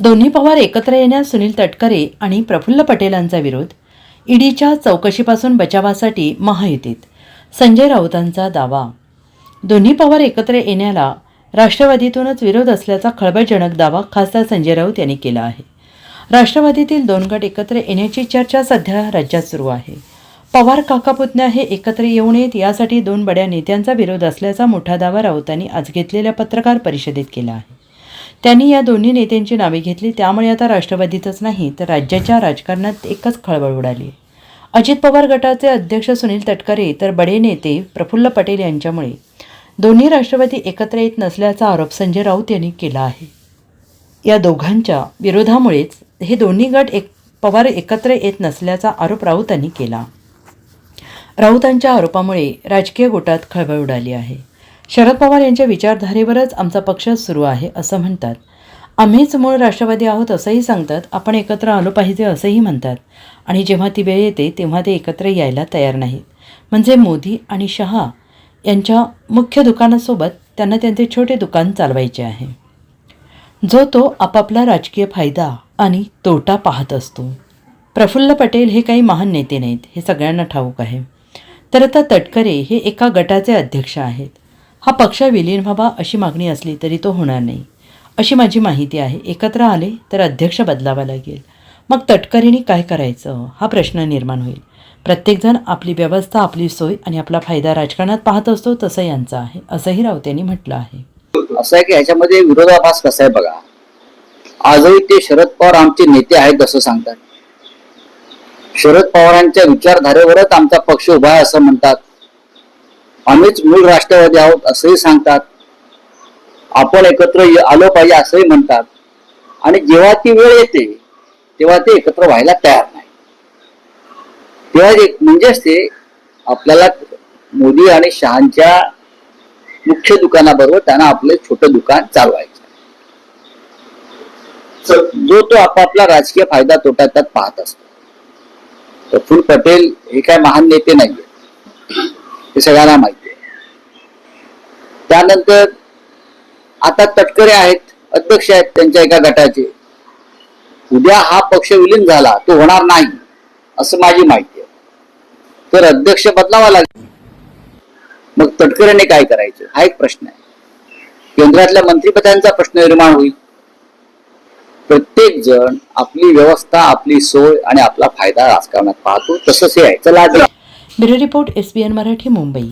दोन्ही पवार एकत्र येण्यास सुनील तटकरे आणि प्रफुल्ल पटेलांचा विरोध ईडीच्या चौकशीपासून बचावासाठी महायुतीत संजय राऊतांचा दावा. दोन्ही पवार एकत्र येण्याला राष्ट्रवादीतूनच विरोध असल्याचा खळबळजनक दावा खासदार संजय राऊत यांनी केला आहे. राष्ट्रवादीतील दोन गट एकत्र येण्याची चर्चा सध्या राज्यात सुरू आहे. पवार काकापुतण्या हे एकत्र येऊ नयेत यासाठी दोन बड्या नेत्यांचा विरोध असल्याचा मोठा दावा राऊतांनी आज घेतलेल्या पत्रकार परिषदेत केला आहे. त्यांनी या दोन्ही नेत्यांची नावे घेतली. त्यामुळे आता राष्ट्रवादीतच नाही तर राज्याच्या राजकारणात एकच खळबळ उडाली. अजित पवार गटाचे अध्यक्ष सुनील तटकरे तर बडे नेते प्रफुल्ल पटेल यांच्यामुळे. दोन्ही राष्ट्रवादी एकत्र येत नसल्याचा आरोप संजय राऊत यांनी केला आहे. या दोघांच्या विरोधामुळेच हे दोन्ही गट एक पवार एकत्र येत नसल्याचा आरोप राऊतांनी केला. राऊतांच्या आरोपामुळे राजकीय गोटात खळबळ उडाली आहे. शरद पवार यांच्या विचारधारेवरच आमचा पक्ष सुरू आहे असं म्हणतात. आम्हीच मूळ राष्ट्रवादी आहोत असंही सांगतात. आपण एकत्र आलो पाहिजे असंही म्हणतात. आणि जेव्हा ती वेळ येते तेव्हा ते एकत्र यायला तयार नाहीत. म्हणजे मोदी आणि शहा यांच्या मुख्य दुकानासोबत त्यांना त्यांचे छोटे दुकान चालवायचे आहे. जो तो आपापला राजकीय फायदा आणि तोटा पाहत असतो. प्रफुल्ल पटेल हे काही महान नेते नाहीत हे सगळ्यांना ठाऊक आहे. तर आता तटकरे हे एका गटाचे अध्यक्ष आहेत. हा पक्ष विलीन व्हावा अशी मागणी असली तरी तो होणार नाही. अशी माझी माहिती आहे. एकत्र आले तर अध्यक्ष बदलावा लागेल. मग तटकरीने काय करायचं? हा प्रश्न निर्माण होईल. प्रत्येकजण आपली व्यवस्था आपली सोय आणि आपला फायदा राजकारणात पाहत असतो तसं यांचा आहे असंही राऊत यांनी म्हटलं आहे. असं आहे की ह्याच्यामध्ये विरोधाभास कसा आहे बघा. आजही ते शरद पवार आमचे नेते आहेत असं सांगतात. शरद पवारांच्या विचारधारेवरच आमचा पक्ष उभा आहे असं म्हणतात. आम्हीच मूळ राष्ट्रवादी आहोत असंही सांगतात. आपण एकत्र आलो पाहिजे असंही म्हणतात. आणि जेव्हा ती वेळ येते तेव्हा ते एकत्र व्हायला तयार नाही. तेव्हा एक म्हणजेच ते आपल्याला मोदी आणि शहांच्या मुख्य दुकानाबरोबर त्यांना आपले छोटं दुकान चालवायचं जो तो आपापला राजकीय फायदा तोटा त्यात पाहत असतो. प्रफुल्ल पटेल हे काय महान नेते नाहीये. हे सगळ्यांना माहिती. त्यानंतर आता तटकरे आहेत अध्यक्ष आहेत त्यांच्या एका गटाचे. उद्या हा पक्ष विलीन झाला तो होणार नाही असं माझी माहिती आहे. तर अध्यक्ष बदलावा लागेल. मग तटकरेने काय करायचं? हा एक प्रश्न आहे. केंद्रातल्या मंत्रिपदांचा प्रश्न निर्माण होईल. प्रत्येक जण आपली व्यवस्था आपली सोय आणि आपला फायदा राजकारणात पाहतो. तसंच हे आहे चला bureau report S B N Marathi Mumbai.